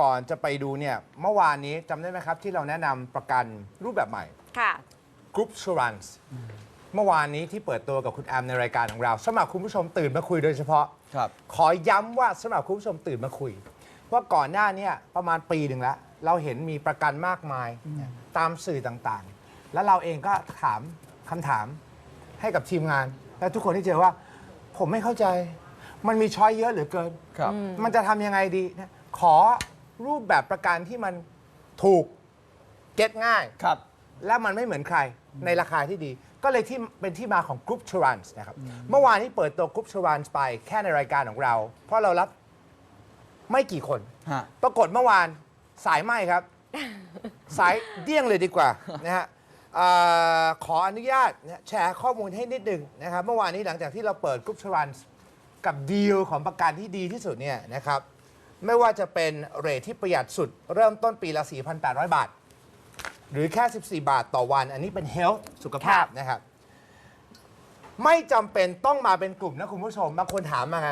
ก่อนจะไปดูเนี่ยเมื่อวานนี้จำได้ไหมครับ ที่เราแนะนำประกันรูปแบบใหม่ ค่ะ Group Surance เมื่อวานนี้ที่เปิดตัวกับคุณแอมในรายการของเราสำหรับคุณผู้ชมตื่นมาคุยโดยเฉพาะ ครับ ขอย้ำว่าสำหรับคุณผู้ชมตื่นมาคุย ว่าก่อนหน้าเนี้ประมาณปีหนึ่งแล้ว เราเห็นมีประกันมากมายตามสื่อต่างๆ แล้วเราเองก็ถามคำถามให้กับทีมงาน และทุกคนที่เจอว่า ผมไม่เข้าใจ มันมีช้อยเยอะเหลือเกิน ครับ มันจะทำยังไงดีนะขอ รูปแบบประกันที่มันถูกเก็ตง่าย ครับ และมันไม่เหมือนใครในราคาที่ดี ก็เลยที่เป็นที่มาของ Group t r a n s นะครับ เมื่อวานนี้เปิดตัว Group t r a n s ไปแค่ในรายการของเรา เพราะเรารับไม่กี่คน ฮะ ปรากฏเมื่อวานสายไหมครับ สายเดี้ยงเลยดีกว่านะฮะเอ่อขออนุญาตนะแชร์ข้อมูลให้นิดนึงนะครับ เมื่อวานนี้หลังจากที่เราเปิด Group t r a n s กับดีลของประกันที่ดีที่สุดเนี่ยนะครับ ไม่ว่าจะเป็นเรทที่ประหยัดสุด เริ่มต้นปีละ 4,800 บาท หรือแค่ 14 บาทต่อวัน อันนี้เป็น health สุขภาพนะครับ ไม่จำเป็นต้องมาเป็นกลุ่มนะคุณผู้ชมบางคนถามมาไง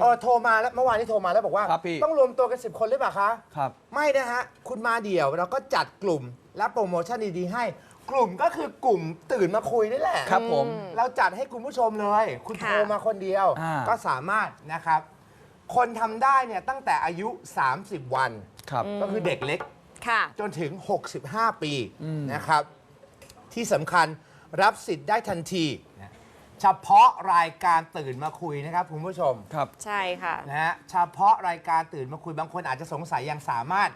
เออโทรมาแล้วเมื่อวานนี้โทรมาแล้วบอกว่า ครับพี่ ต้องรวมตัวกัน 10 คนหรือเปล่าคะ ครับ ไม่นะฮะ คุณมาเดี่ยวเราก็จัดกลุ่มและโปรโมชั่นดีๆให้ กลุ่มก็คือกลุ่มตื่นมาคุยนี่แหละ ครับผม เราจัดให้คุณผู้ชมเลย คุณค่ะโทรมาคนเดียว อ่า ก็สามารถนะครับ คนทำได้เนี่ยตั้งแต่อายุ 30 วัน ครับ ก็คือเด็กเล็ก ค่ะ จนถึง 65 ปีนะครับ ที่สำคัญรับสิทธิ์ได้ทันทีนะเฉพาะรายการตื่นมาคุยนะครับคุณผู้ชมครับ ใช่ค่ะ นะฮะเฉพาะรายการตื่นมาคุยบางคนอาจจะสงสัยยังสามารถ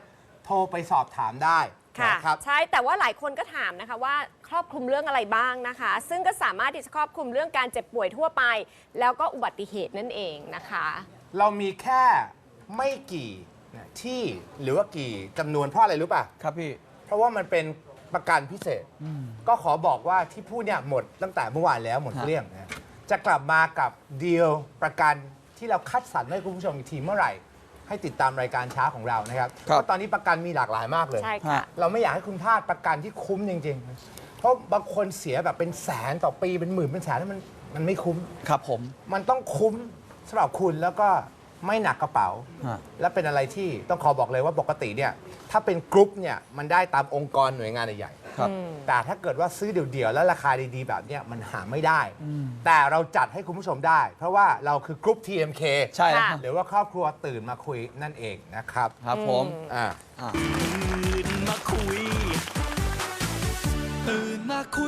โทรไปสอบถามได้ค่ะ นะครับ ใช่ แต่ว่าหลายคนก็ถามนะคะว่าครอบคลุมเรื่องอะไรบ้างนะคะ ซึ่งก็สามารถที่จะครอบคลุมเรื่องการเจ็บป่วยทั่วไป แล้วก็อุบัติเหตุนั่นเองนะคะ เรามีแค่ไม่กี่นะที่หรือว่ากี่จำนวนเพราะอะไรรู้ป่ะ ครับพี่ เพราะว่ามันเป็นประกันพิเศษ ก็ขอบอกว่าที่พูดเนี่ยหมดตั้งแต่เมื่อวานแล้วหมดฮะเกลี้ยงนะจะกลับมากับดีลประกันที่เราคัดสรรให้คุณผู้ชมอีกทีเมื่อไหร่ ให้ติดตามรายการเช้าของเรานะครับครับเพราะตอนนี้ประกันมีหลากหลายมากเลย ใช่ค่ะฮะเราไม่อยากให้คุณพลาดประกันที่คุ้มจริงๆ เพราะบางคนเสียแบบเป็นแสนต่อปีเป็นหมื่นเป็นแสนแล้วมันมันไม่คุ้ม ครับผม มันต้องคุ้ม สำหรับคุณแล้วก็ไม่หนักกระเป๋า ฮะ และเป็นอะไรที่ต้องขอบอกเลยว่าปกติเนี่ยถ้าเป็นกรุ๊ปเนี่ยมันได้ตามองค์กรหน่วยงานใหญ่ๆครับ แต่ถ้าเกิดว่าซื้อเดี่ยวๆ แล้วราคาดีๆ แบบเนี้ยมันหาไม่ได้ แต่เราจัดให้คุณผู้ชมได้ เพราะว่าเราคือกรุ๊ป TMK ใช่แล้วค่ะฮะหรือว่าครอบครัวตื่นมาคุยนั่นเองนะครับครับผม อ่าอ่าตื่นมาคุย ตื่นมาคุย